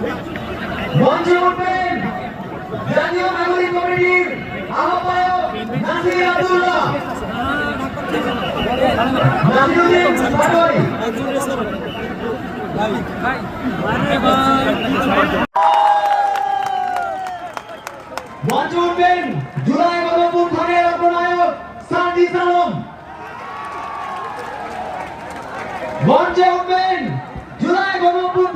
মঞ্চে উঠবেন জাতীয় নাগরিক কমিটির আহ্বায়ক নাসির আব্দুল্লাহ। নাসিরুদ্দিন পাটোয়ারি মঞ্চে উঠবেন জুলাই গণপুত্থানের অগ্রনায়ক সার্জিস আলম মঞ্চে উঠবেন জুলাই গণপুত্থানের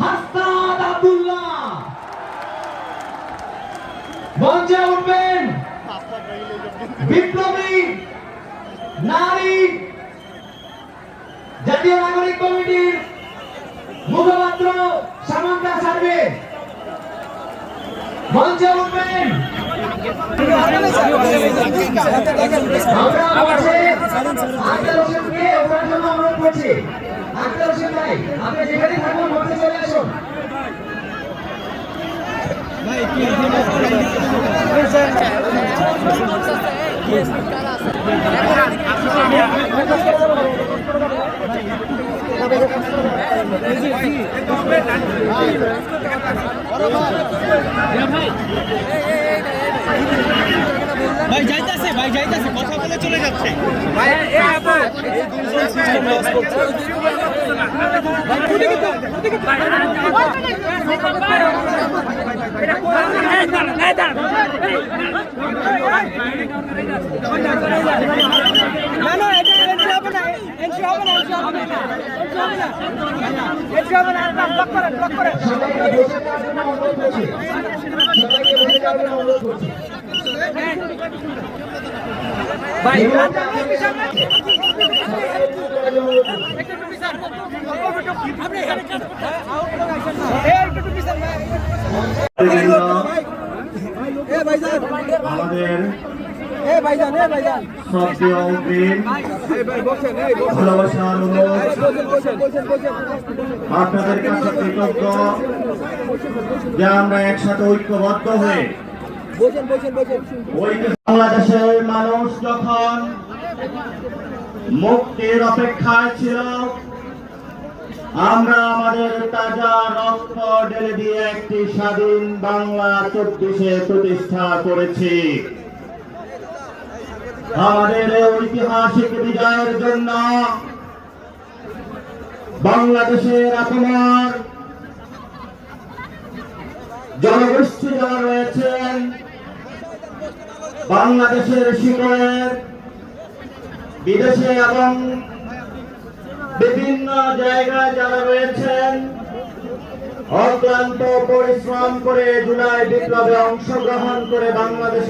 হাসনাত আব্দুল্লাহ। মঞ্চে উঠবেন বিপ্লবী নারী জাতীয় নাগরিক কমিটির মুখপাত্র সামন্তা সার্ভে। মঞ্চে উঠবেন। আমরা জন্য অনুরোধ করছি আক্তার হোসেন ভাই আপনি যেখানে থাকুন মঞ্চে চলে আসুন ভাই যাইতেছে ভাই যাইতেছে, কথা বলে চলে যাচ্ছে। ভাই এই আপা এই দুইজন সিস্টেম না না এটা হবে না এন্ট্রি হবে না এন্ট্রি হবে না এন্ট্রি হবে না এন্ট্রি হবে না ব্লক করেন ব্লক করেন সবাইকে বসে যাওয়ার জন্য অনুরোধ করছি সবাইকে বসে যাওয়ার জন্য অনুরোধ করছি ভালোবাসার বসেন আপনাদের কাছে কৃতজ্ঞ যে আমরা একসাথে ঐক্যবদ্ধ হয়ে বাংলাদেশের মানুষ যখন মুক্তির অপেক্ষায় ছিল আমরা আমাদের তাজা রক্ত ঢেলে দিয়ে একটি স্বাধীন বাংলা চব্বিশে প্রতিষ্ঠা করেছি। আমাদের ঐতিহাসিক বিজয়ের জন্য বাংলাদেশের আপনার জনগোষ্ঠী যারা রয়েছেন, বাংলাদেশের শিকড়ের, বিদেশে এবং বিভিন্ন জায়গায় যারা রয়েছেন অক্লান্ত পরিশ্রম করে জুলাই বিপ্লবে অংশগ্রহণ করে বাংলাদেশ